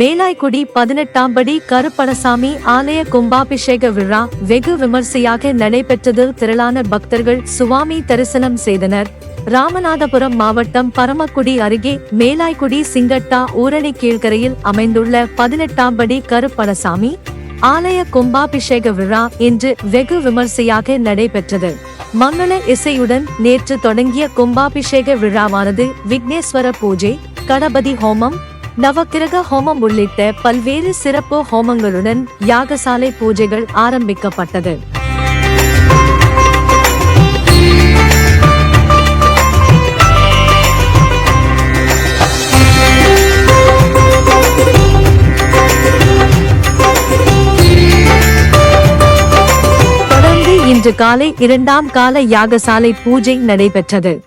மேலாய்க்குடி பதினெட்டாம் படி கருப்பணசாமி ஆலய கும்பாபிஷேக விழா வெகு விமர்சையாக நடைபெற்றதில் திரளான பக்தர்கள் சுவாமி தரிசனம் செய்தனர். ராமநாதபுரம் மாவட்டம் பரமக்குடி அருகே மேலாய்க்குடி சிங்கட்டா ஊரணி கீழ்கரையில் அமைந்துள்ள பதினெட்டாம் படி கருப்பணசாமி ஆலய கும்பாபிஷேக விழா இன்று வெகு விமர்சையாக நடைபெற்றது. மங்கள இசையுடன் நேற்று தொடங்கிய கும்பாபிஷேக விழாவானது விக்னேஸ்வர பூஜை கணபதி ஹோமம் நவக்கிரக ஹோமம் உள்ளிட்ட பல்வேறு சிறப்பு ஹோமங்களுடன் யாகசாலை பூஜைகள் ஆரம்பிக்கப்பட்டது. தொடர்ந்து இன்று காலை இரண்டாம் கால யாகசாலை பூஜை நடைபெற்றது.